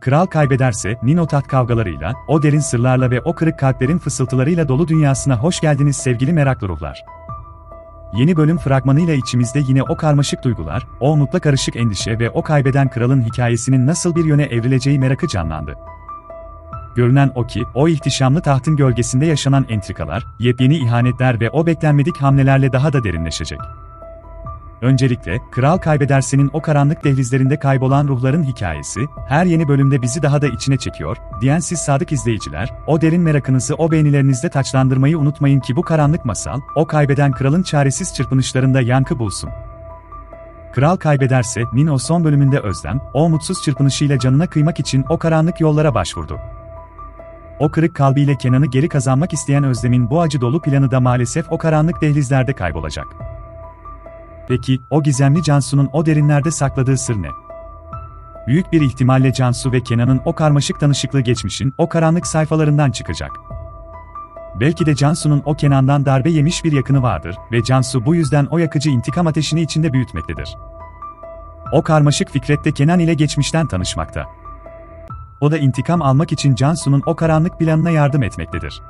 Kral kaybederse, Nino tat kavgalarıyla, o derin sırlarla ve o kırık kalplerin fısıltılarıyla dolu dünyasına hoş geldiniz sevgili meraklı ruhlar. Yeni bölüm fragmanıyla içimizde yine o karmaşık duygular, o umutla karışık endişe ve o kaybeden kralın hikayesinin nasıl bir yöne evrileceği merakı canlandı. Görünen o ki, o ihtişamlı tahtın gölgesinde yaşanan entrikalar, yepyeni ihanetler ve o beklenmedik hamlelerle daha da derinleşecek. Öncelikle, Kral Kaybederse'nin o karanlık dehlizlerinde kaybolan ruhların hikayesi, her yeni bölümde bizi daha da içine çekiyor, diyen siz sadık izleyiciler, o derin merakınızı o beğenilerinizde taçlandırmayı unutmayın ki bu karanlık masal, o kaybeden kralın çaresiz çırpınışlarında yankı bulsun. Kral kaybederse, Nino son bölümünde Özlem, o mutsuz çırpınışıyla canına kıymak için o karanlık yollara başvurdu. O kırık kalbiyle Kenan'ı geri kazanmak isteyen Özlem'in bu acı dolu planı da maalesef o karanlık dehlizlerde kaybolacak. Peki, o gizemli Cansu'nun o derinlerde sakladığı sır ne? Büyük bir ihtimalle Cansu ve Kenan'ın o karmaşık tanışıklığı geçmişin o karanlık sayfalarından çıkacak. Belki de Cansu'nun o Kenan'dan darbe yemiş bir yakını vardır ve Cansu bu yüzden o yakıcı intikam ateşini içinde büyütmektedir. O karmaşık Fikret de Kenan ile geçmişten tanışmakta. O da intikam almak için Cansu'nun o karanlık planına yardım etmektedir.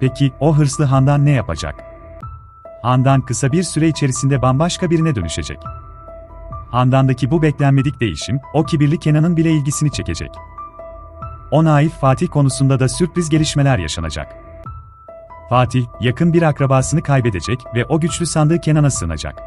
Peki, o hırslı Handan ne yapacak? Handan kısa bir süre içerisinde bambaşka birine dönüşecek. Handan'daki bu beklenmedik değişim, o kibirli Kenan'ın bile ilgisini çekecek. O naif Fatih konusunda da sürpriz gelişmeler yaşanacak. Fatih, yakın bir akrabasını kaybedecek ve o güçlü sandığı Kenan'a sığınacak.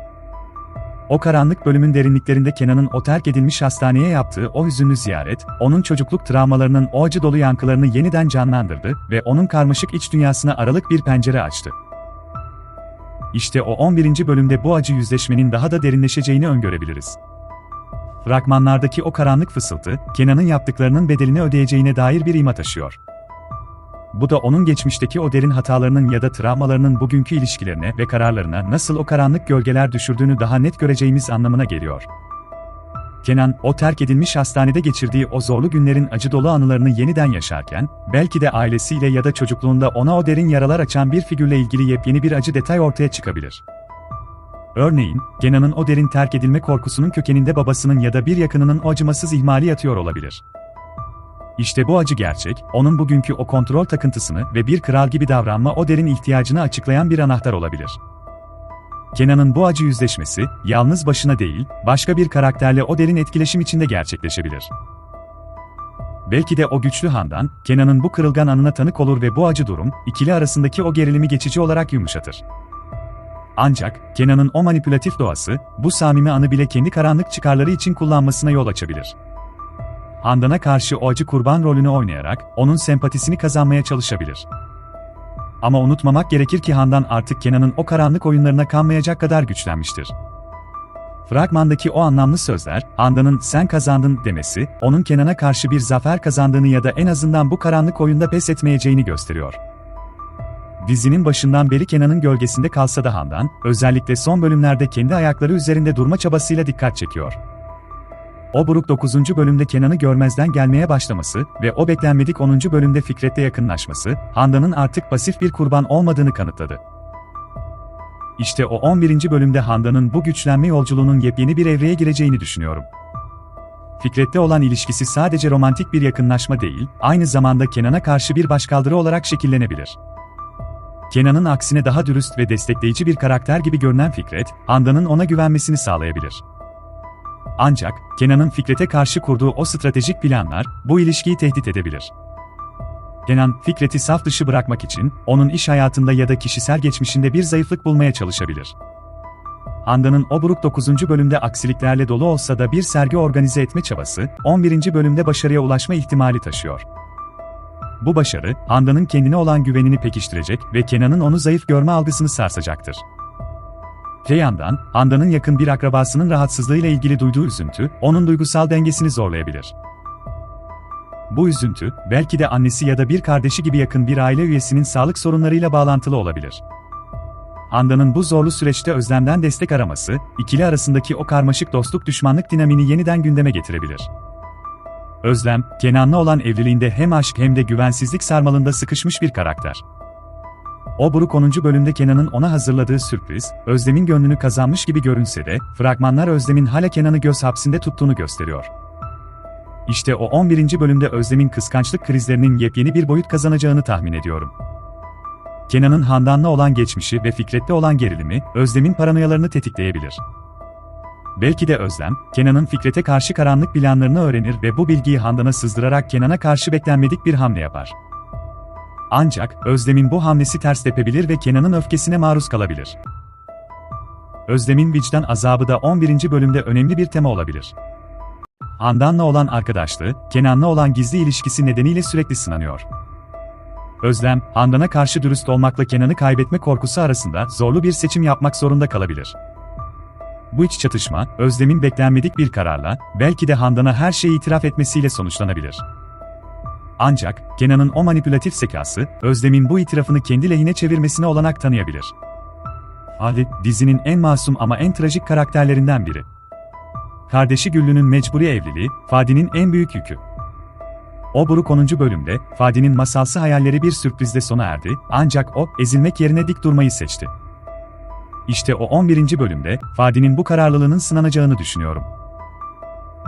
O karanlık bölümün derinliklerinde Kenan'ın o terk edilmiş hastaneye yaptığı o hüzünlü ziyaret, onun çocukluk travmalarının o acı dolu yankılarını yeniden canlandırdı ve onun karmaşık iç dünyasına aralık bir pencere açtı. İşte o 11. bölümde bu acı yüzleşmenin daha da derinleşeceğini öngörebiliriz. Fragmanlardaki o karanlık fısıltı, Kenan'ın yaptıklarının bedelini ödeyeceğine dair bir ima taşıyor. Bu da onun geçmişteki o derin hatalarının ya da travmalarının bugünkü ilişkilerine ve kararlarına nasıl o karanlık gölgeler düşürdüğünü daha net göreceğimiz anlamına geliyor. Kenan, o terk edilmiş hastanede geçirdiği o zorlu günlerin acı dolu anılarını yeniden yaşarken, belki de ailesiyle ya da çocukluğunda ona o derin yaralar açan bir figürle ilgili yepyeni bir acı detay ortaya çıkabilir. Örneğin, Kenan'ın o derin terk edilme korkusunun kökeninde babasının ya da bir yakınının o acımasız ihmali yatıyor olabilir. İşte bu acı gerçek, onun bugünkü o kontrol takıntısını ve bir kral gibi davranma o derin ihtiyacını açıklayan bir anahtar olabilir. Kenan'ın bu acı yüzleşmesi, yalnız başına değil, başka bir karakterle o derin etkileşim içinde gerçekleşebilir. Belki de o güçlü Handan, Kenan'ın bu kırılgan anına tanık olur ve bu acı durum, ikili arasındaki o gerilimi geçici olarak yumuşatır. Ancak, Kenan'ın o manipülatif doğası, bu samimi anı bile kendi karanlık çıkarları için kullanmasına yol açabilir. Handan'a karşı o acı kurban rolünü oynayarak, onun sempatisini kazanmaya çalışabilir. Ama unutmamak gerekir ki Handan artık Kenan'ın o karanlık oyunlarına kanmayacak kadar güçlenmiştir. Fragmandaki o anlamlı sözler, Handan'ın sen kazandın demesi, onun Kenan'a karşı bir zafer kazandığını ya da en azından bu karanlık oyunda pes etmeyeceğini gösteriyor. Dizinin başından beri Kenan'ın gölgesinde kalsa da Handan, özellikle son bölümlerde kendi ayakları üzerinde durma çabasıyla dikkat çekiyor. O buruk 9. bölümde Kenan'ı görmezden gelmeye başlaması ve o beklenmedik 10. bölümde Fikret'le yakınlaşması, Handan'ın artık pasif bir kurban olmadığını kanıtladı. İşte o 11. bölümde Handan'ın bu güçlenme yolculuğunun yepyeni bir evreye gireceğini düşünüyorum. Fikret'te olan ilişkisi sadece romantik bir yakınlaşma değil, aynı zamanda Kenan'a karşı bir başkaldırı olarak şekillenebilir. Kenan'ın aksine daha dürüst ve destekleyici bir karakter gibi görünen Fikret, Handan'ın ona güvenmesini sağlayabilir. Ancak, Kenan'ın Fikret'e karşı kurduğu o stratejik planlar, bu ilişkiyi tehdit edebilir. Kenan, Fikret'i saf dışı bırakmak için, onun iş hayatında ya da kişisel geçmişinde bir zayıflık bulmaya çalışabilir. Handan'ın o buruk 9. bölümde aksiliklerle dolu olsa da bir sergi organize etme çabası, 11. bölümde başarıya ulaşma ihtimali taşıyor. Bu başarı, Handan'ın kendine olan güvenini pekiştirecek ve Kenan'ın onu zayıf görme algısını sarsacaktır. Öte yandan, Handan'ın yakın bir akrabasının rahatsızlığıyla ilgili duyduğu üzüntü, onun duygusal dengesini zorlayabilir. Bu üzüntü, belki de annesi ya da bir kardeşi gibi yakın bir aile üyesinin sağlık sorunlarıyla bağlantılı olabilir. Handan'ın bu zorlu süreçte Özlem'den destek araması, ikili arasındaki o karmaşık dostluk düşmanlık dinamini yeniden gündeme getirebilir. Özlem, Kenan'la olan evliliğinde hem aşk hem de güvensizlik sarmalında sıkışmış bir karakter. O buruk 10. bölümde Kenan'ın ona hazırladığı sürpriz, Özlem'in gönlünü kazanmış gibi görünse de, fragmanlar Özlem'in hala Kenan'ı göz hapsinde tuttuğunu gösteriyor. İşte o 11. bölümde Özlem'in kıskançlık krizlerinin yepyeni bir boyut kazanacağını tahmin ediyorum. Kenan'ın Handan'la olan geçmişi ve Fikret'le olan gerilimi, Özlem'in paranoyalarını tetikleyebilir. Belki de Özlem, Kenan'ın Fikret'e karşı karanlık planlarını öğrenir ve bu bilgiyi Handan'a sızdırarak Kenan'a karşı beklenmedik bir hamle yapar. Ancak, Özlem'in bu hamlesi ters tepebilir ve Kenan'ın öfkesine maruz kalabilir. Özlem'in vicdan azabı da 11. bölümde önemli bir tema olabilir. Handan'la olan arkadaşlığı, Kenan'la olan gizli ilişkisi nedeniyle sürekli sınanıyor. Özlem, Handan'a karşı dürüst olmakla Kenan'ı kaybetme korkusu arasında zorlu bir seçim yapmak zorunda kalabilir. Bu iç çatışma, Özlem'in beklenmedik bir kararla, belki de Handan'a her şeyi itiraf etmesiyle sonuçlanabilir. Ancak, Kenan'ın o manipülatif zekası, Özlem'in bu itirafını kendi lehine çevirmesine olanak tanıyabilir. Ali, dizinin en masum ama en trajik karakterlerinden biri. Kardeşi Güllü'nün mecburi evliliği, Fadi'nin en büyük yükü. O buruk 10. bölümde, Fadi'nin masalsı hayalleri bir sürprizle sona erdi, ancak o, ezilmek yerine dik durmayı seçti. İşte o 11. bölümde, Fadi'nin bu kararlılığının sınanacağını düşünüyorum.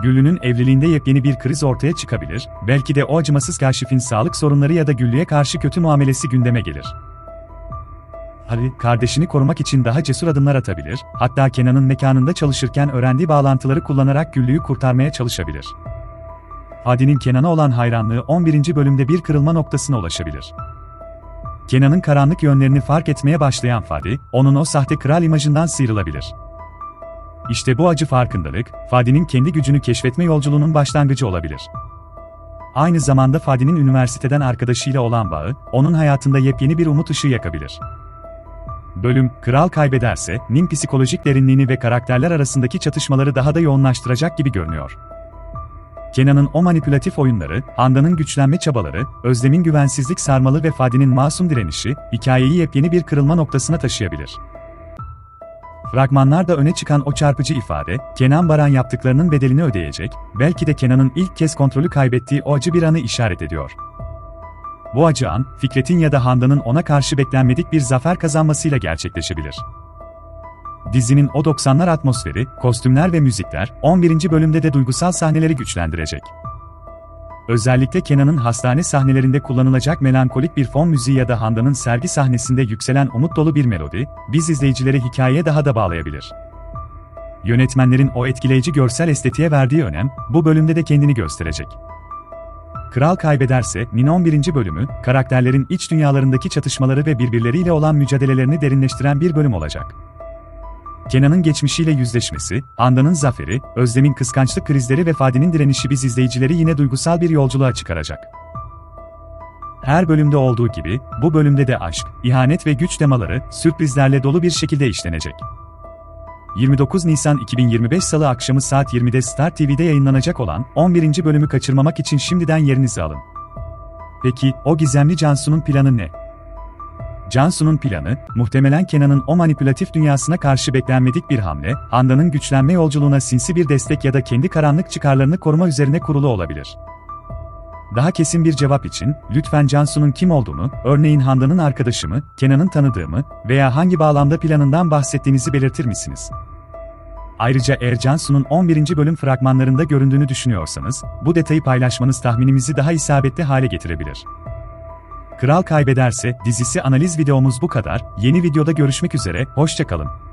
Güllü'nün evliliğinde yepyeni bir kriz ortaya çıkabilir, belki de o acımasız kaşifin sağlık sorunları ya da Güllü'ye karşı kötü muamelesi gündeme gelir. Harry, kardeşini korumak için daha cesur adımlar atabilir, hatta Kenan'ın mekanında çalışırken öğrendiği bağlantıları kullanarak Güllü'yü kurtarmaya çalışabilir. Hadi'nin Kenan'a olan hayranlığı 11. bölümde bir kırılma noktasına ulaşabilir. Kenan'ın karanlık yönlerini fark etmeye başlayan Fadi, onun o sahte kral imajından sıyrılabilir. İşte bu acı farkındalık, Fadi'nin kendi gücünü keşfetme yolculuğunun başlangıcı olabilir. Aynı zamanda Fadi'nin üniversiteden arkadaşıyla olan bağı, onun hayatında yepyeni bir umut ışığı yakabilir. Bölüm, Kral kaybederse, Nin psikolojik derinliğini ve karakterler arasındaki çatışmaları daha da yoğunlaştıracak gibi görünüyor. Kenan'ın o manipülatif oyunları, Handan'ın güçlenme çabaları, Özlem'in güvensizlik sarmalı ve Fadi'nin masum direnişi, hikayeyi yepyeni bir kırılma noktasına taşıyabilir. Fragmanlarda öne çıkan o çarpıcı ifade, Kenan Baran yaptıklarının bedelini ödeyecek, belki de Kenan'ın ilk kez kontrolü kaybettiği o acı bir anı işaret ediyor. Bu acı an, Fikret'in ya da Handan'ın ona karşı beklenmedik bir zafer kazanmasıyla gerçekleşebilir. Dizinin o 90'lar atmosferi, kostümler ve müzikler, 11. bölümde de duygusal sahneleri güçlendirecek. Özellikle Kenan'ın hastane sahnelerinde kullanılacak melankolik bir fon müziği ya da Handan'ın sergi sahnesinde yükselen umut dolu bir melodi, biz izleyicileri hikayeye daha da bağlayabilir. Yönetmenlerin o etkileyici görsel estetiğe verdiği önem, bu bölümde de kendini gösterecek. Kral kaybederse, Nin 11. bölümü, karakterlerin iç dünyalarındaki çatışmaları ve birbirleriyle olan mücadelelerini derinleştiren bir bölüm olacak. Kenan'ın geçmişiyle yüzleşmesi, Handan'ın zaferi, Özlem'in kıskançlık krizleri ve Fadi'nin direnişi biz izleyicileri yine duygusal bir yolculuğa çıkaracak. Her bölümde olduğu gibi, bu bölümde de aşk, ihanet ve güç temaları, sürprizlerle dolu bir şekilde işlenecek. 29 Nisan 2025 Salı akşamı saat 20'de Star TV'de yayınlanacak olan 11. bölümü kaçırmamak için şimdiden yerinizi alın. Peki, o gizemli Cansu'nun planı ne? Cansu'nun planı, muhtemelen Kenan'ın o manipülatif dünyasına karşı beklenmedik bir hamle, Handan'ın güçlenme yolculuğuna sinsi bir destek ya da kendi karanlık çıkarlarını koruma üzerine kurulu olabilir. Daha kesin bir cevap için, lütfen Cansu'nun kim olduğunu, örneğin Handan'ın arkadaşı mı, Kenan'ın tanıdığı mı veya hangi bağlamda planından bahsettiğinizi belirtir misiniz? Ayrıca eğer Cansu'nun 11. bölüm fragmanlarında göründüğünü düşünüyorsanız, bu detayı paylaşmanız tahminimizi daha isabetli hale getirebilir. Kral kaybederse dizisi analiz videomuz bu kadar. Yeni videoda görüşmek üzere, hoşçakalın.